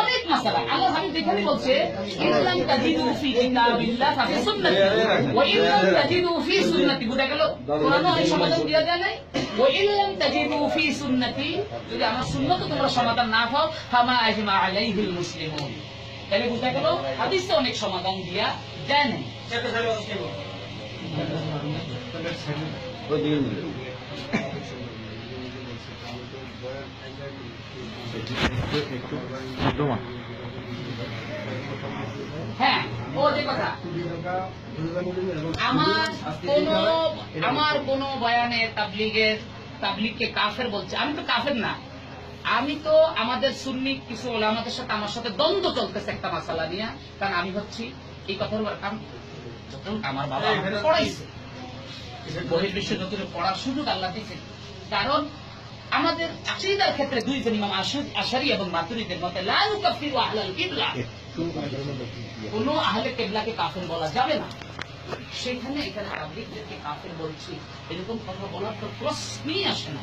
অনেক মাসালা। আল্লাহ হাবিব এখানে বলছে ইল্লাম তাজিদু ফি কিতাবিল্লাহ ফাফি সুন্নতি ওয়া ইল্লাম তাজিদু ফি সুন্নতি। বুঝা গেল কোরআনে অনেক সমাধান দেওয়া যায় নাই। ওয়া ইল্লাম তাজিদু ফি সুন্নতি। যদি আমার সুন্নত তোমরা সমাধান না পাও ফামা আজমা আলাইহিল মুসলিমুন। তাহলে বুঝা গেল হাদিসে অনেক সমাধান দিয়া যায় নাই। হ্যাঁ আমার কোন বয়ানে তাবলিগের, তাবলিগকে কাফের বলছে। আমি তো কাফের না। আমি তো আমাদের সুন্নি কিছু ওলামাদের সাথে আমার সাথে দ্বন্দ্ব চলতেছে একটা মাসালা নিয়ে। কারণ আমি হচ্ছি এই কথার কারণ আমার বাবা পড়াইছে। বহির্বিশ্বে যতটুকু পড়ার সুযোগ আল্লাহ দিয়েছে কারণ আমাদের আকিদার ক্ষেত্রে দুইজন ইমাম আশারি- এবং মাতুরিদের মতে, লা ইউকাফিরু আহলাল কিবলা। কোন আহলে কেবলাকে কাফের বলা যাবে না। সেখানে এখানে তাবলিগদেরকে কাফের বলছি, এরকম কথা বলার তো প্রশ্নই আসে না।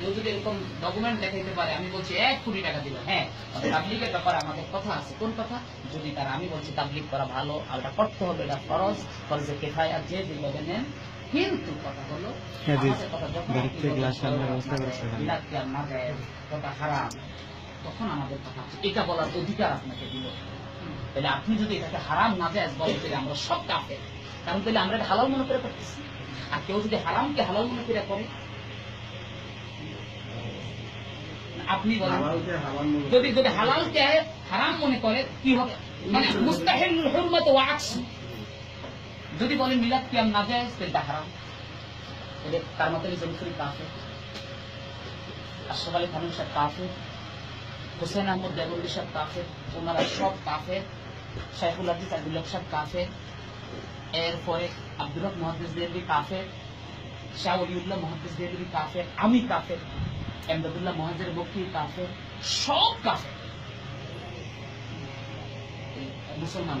কেউ যদি এরকম ডকুমেন্ট দেখাইতে পারে, আমি বলছি, এক কোটি টাকা দিল। হ্যাঁ তাবলিগের ব্যাপারে আমাদের কথা আছে। কোন কথা? যদি তারা, আমি বলছি, তাবলিগ করা ভালো, আর এটা করতে হবে, এটা ফরজ। ফরজে কেফায় আর যে যেভাবে নেন কিন্তু কথা হলো কথা আপনি কি হারাম তখন আমাদের কথা এটা বলার অধিকার আপনাকে দিল তাহলে যদি এটাকে হারাম না যায় বলেন তাহলে আমরা সব কাফের কারণ তাহলে আমরা এটা হালাল মনে করে করতেছি। আর কেউ যদি হারামকে হালাল মনে করে করে আপনি বলেন যদি যদি হালালকে হারাম মনে করে কি হবে? মানে মুস্তাহিল হুরমত ওয়া আকস যদি বলেন মিলাদ কিয়াম না যায়, তাহলে এটা হারাম। তাহলে তার মতো জনসরি কাফের। আশরাফ আলী খানুম সাহেব কাফের, হোসেন আহমদ দেবন্দি সাহেব কাফের, ওনারা সব কাফের শাইফুল আজিজ আব্দুল্লাহ সাহেব কাফের, এরপরে আব্দুল হক মহাদিস দেবী কাফের, শাহ অলিউল্লাহ মহাদিস দেবী কাফের, আমি কাফের, এমদাদুল্লাহ মহাজের বক্তি কাফের, সব কাফের। মুসলমান।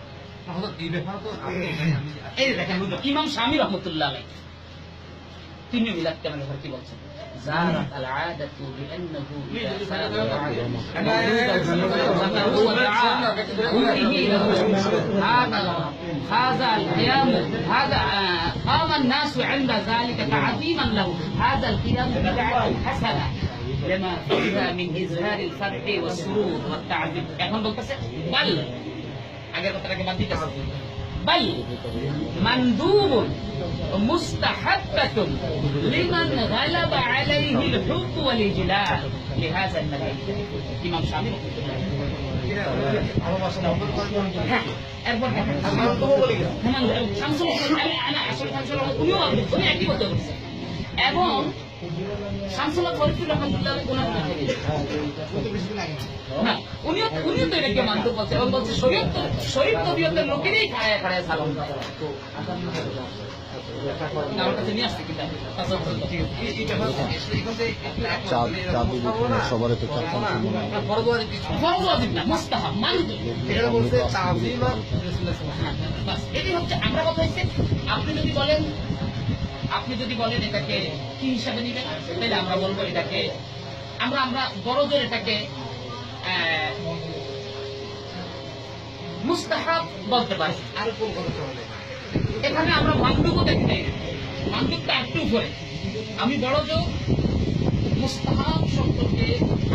এই যে দেখেন হুজুর, ইমাম স্বামী রহমতুল্লাহ আলাই তিনি মিলাদ কেমন কি বলছেন زارت العادة بأنه إذا فرغ هذا هذا القيام هذا آه، قام الناس عند ذلك تعظيما له هذا القيام بدعة حسنة لما فيها من إظهار الفرح والسرور والتعظيم এখন বলতেছে بل আগের কথাটাকে বাদ দিতেছে بل مندوب مستحبة لمن غلب عليه الحب والإجلال لهذا النبي إمام شامل رحمة الله হ্যাঁ, এরপর দেখেন। হেমান, শামসুল হক, আমি- আমি আসলে শামসুল হক, উনিও উনি একই কথা বলছেন। এবং শামসুল হক ফরিদুর ওনার কথা বলেছেন। না, উনিও উনিও তো এটাকে মানতে বলছে এবং বলছে তো শরীর তবিয়তের লোকেরই খাড়ায় খাড়ায় সালাম সবার তো হচ্ছে আমরা কথা হচ্ছে। আপনি যদি বলেন আপনি যদি বলেন এটাকে কি হিসাবে নিবেন? তাহলে আমরা বলব এটাকে আমরা আমরা বড় জোর এটাকে মুস্তাহাব বলতে পারি। আর এখানে আমরা মান্দুকও দেখতে মান্দুকটা একটু উপরে। আমি বড় জোর মুস্তাহাব সম্পর্কে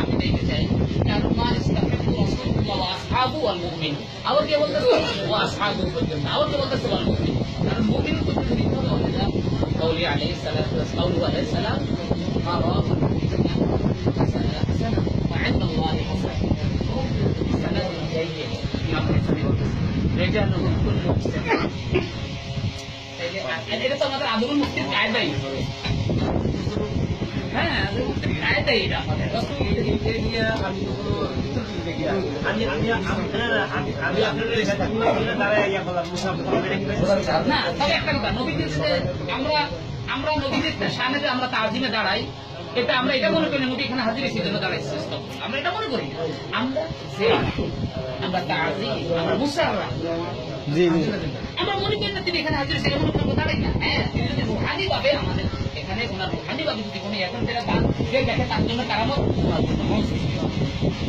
আমি দেখতে চাই। কারণ মা ইস্তাহাবু রাসূলুল্লাহ ওয়া আসহাবু ওয়াল মুমিন। আবার কে বলতেছে? ওয়া আসহাবু পর্যন্ত আবার কে বলতেছে ওয়াল মুমিন? কারণ মুমিন পর্যন্ত নিতে হবে ওটা قوله عليه الصلاة والسلام. قوله عليه السلام. ما رأى حسنة وعند الله حسنة سند جيد رجاله كلهم سنة الإنسان هذا عدو المسلم قاعد بين হ্যাঁ ইয়া আমরা সামনে যে আমরা দাঁড়াই এটা আমরা এটা মনে করি নবী এখানে হাজির সেই জন্য দাঁড়াইছে আমরা এটা মনে করি। আমরা জিয়ারা, আমরা আমরা আমরা মনে করি না তিনি এখানে হাজির সেটা মনে করব দাঁড়াই না হ্যাঁ তিনি যদি ভাবে আমাদের রুহানি ভাবে যদি কোনো এখন যেটা দান যে দেখে তার জন্য কারামত হবে।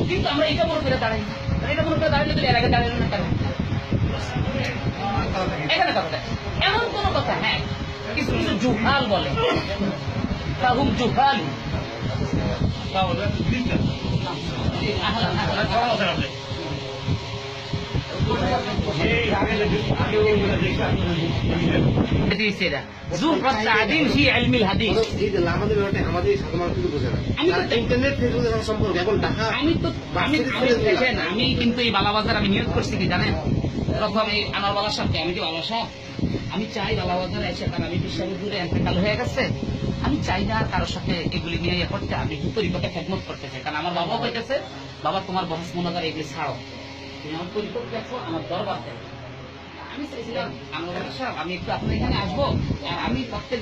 কিন্তু আমরা এটা মনে করে দাঁড়াই এটা মনে করে না কারণ এখানে কথা এমন কোন কথা হ্যাঁ কিছু কিছু জুহাল বলে তাহুম জুহাল আহলান, আহলান। হাদিস এটা। জুহর তাদিম ফি ইলমিল হাদিস। এই যে আমাদের আমাদের সাধারণ মানুষ কিন্তু বোঝে না আমি তো- ইন্টারনেট ফেসবুক দেখা সম্পর্ক এখন ঢাকা আমি তো আমি আমি দেখেন আমি কিন্তু এই বালাবাজার আমি নিয়োগ করছি কি জানেন প্রথম এই আনার বালার সাথে আমি কি বালা আমি চাই বালাবাজার এসে কারণ আমি বিশ্ববিদ্যালয়ে এন্ট্রিকাল হয়ে গেছে আমি চাই না কারোর সাথে এগুলি নিয়ে ইয়ে করতে আমি একটু তরিকতে খেদমত করতে চাই কারণ আমার বাবা হইতেছে বাবা তোমার বহস মনোদার এগুলি ছাড়ো আমার দরবার আমি একটু আপনার এখানে আসব আমি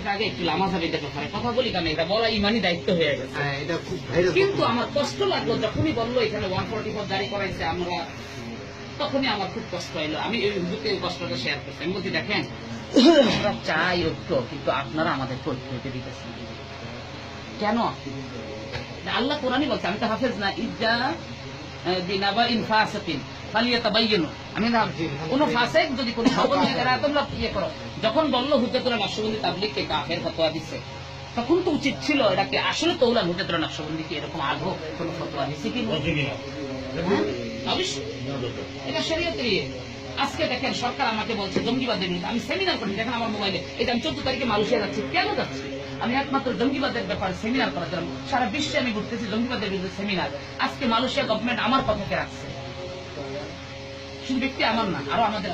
জায়গায় একটু দেখে কথা বলি এটা বলা ইমানই দায়িত্ব হয়ে গেছে কিন্তু আমার কষ্ট লাগল, যখনই বলল, এখানে ওয়ান ফোর্টি ফোর জারি করাইছে আমরা, তখনই আমার খুব কষ্ট হইল। আমি এই হুজুরকে কষ্টটা শেয়ার করছি। আমি বলছি, দেখেন, আমরা চাই ঐক্য, কিন্তু আপনারা আমাদের হইতে দিতেছেন কেন? আল্লাহ কোরআনই বলছে, আমি তো হাফেজ না। ইজ্জা বিনাবা ইনফাসাতিন ফালিয়া তাবাইয়ানু। আমি না কোন ফাসেক যদি কোন খবর নিয়ে তারা তোমরা ইয়ে করো। যখন বলল হুজ্জাতুল নকশবন্দি তাবলিগকে কাফের ফতোয়া দিচ্ছে তখন তো উচিত ছিল এটাকে আসলে তৌলা হুজ্জাতুল নকশবন্দি কি এরকম আগ্রহ কোন ফতোয়া দিচ্ছে কি হ্যাঁ? অবশ্যই। এটা ইয়ে। আজকে দেখেন সরকার আমাকে বলছে জঙ্গিবাদের বিরুদ্ধে। আমি সেমিনার করি দেখেন আমার মোবাইলে এটা আমি চোদ্দ তারিখে মালয়েশিয়া যাচ্ছি কেন যাচ্ছি? আমি একমাত্র জঙ্গিবাদের ব্যাপারে সেমিনার করার জন্য। সারা বিশ্বে আমি ঘুরতেছি জঙ্গিবাদের বিরুদ্ধে সেমিনার আজকে মালয়েশিয়া গভর্নমেন্ট আমার কথাকে রাখছে। শুধু ব্যক্তি আমার না আরও আমাদের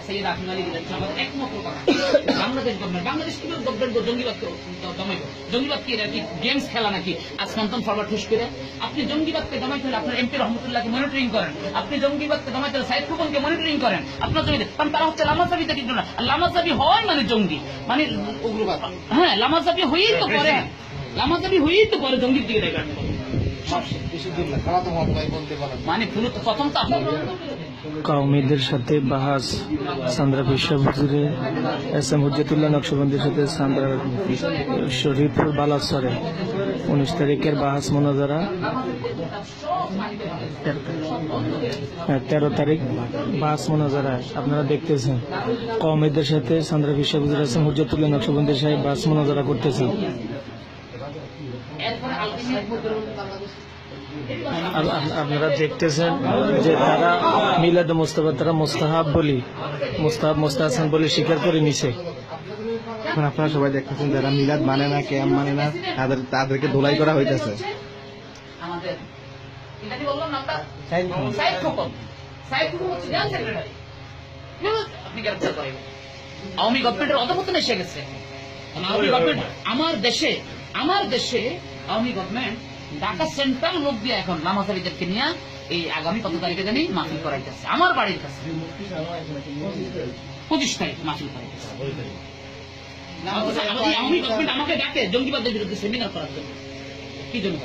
আলী আমাদের একমাত্র কথা বাংলাদেশ গভর্নমেন্ট বাংলাদেশ কীভাবে গভর্নমেন্ট জঙ্গিবাদকে দমাইব। জঙ্গিবাদ কি কি গেমস খেলা নাকি? ফরওয়ার্ড ঠুস করে। আপনি জঙ্গিবাদকে দমাইতে হলে আপনার এমপি রহমতুল্লাহকে মনিটরিং করেন। আপনি জঙ্গিবাদকে দমাইতে হলে সাইদ ফুকনকে মনিটরিং করেন। আপনার জমিতে কারণ তারা হচ্ছে লামাজাবিতে কিন্তু না লামাজাবি হয় মানে জঙ্গি। মানে উগ্রবাদ। হ্যাঁ লামাজাবি হয়েই তো করে। লামাজাবি হয়েই তো করে জঙ্গির দিকে শেষ। মানে তো সাথে বাহাস সান্দ্রা বিশ্ববিদ্যালয়ে এস এম হুজ্জাতুল্লাহ নকশবন্দির সাথে সান্দ্রা শরীফপুর বালাসরে উনিশ তারিখের বাহাস মোনাজারা। হ্যাঁ, তেরো তারিখ বাস মোনাজারা। আপনারা দেখতেছেন। কওমিদের সাথে সান্দ্রা বিশ্ববিদ্যালয় এস এম নকশবন্দির সাহেব বাহাস মোনাজারা করতেছেন। আপনারা দেখতেছেন যে তারা মিলাদ মোস্তফা তারা মোস্তাহাব বলি মোস্তাহাব মোস্তাহাসান বলে স্বীকার করে নিছে। এখন আপনারা সবাই দেখতেছেন যারা মিলাদ মানে না ক্যাম মানে না তাদের তাদেরকে ধোলাই করা হইতেছে। আমাদের। আমার দেশে আমার দেশে আওয়ামী গভর্নমেন্ট ঢাকা সেন্ট্রাল লোক দিয়ে এখন নামাজারিদেরকে নিয়ে এই আগামী কত তারিখে জানি মাহফিল করাইতেছে। আমার বাড়ির কাছে পঁচিশ তারিখ মাহফিল করাইতেছে। আমাকে ডাকে জঙ্গিবাদের বিরুদ্ধে সেমিনার করার জন্য। কি জন্য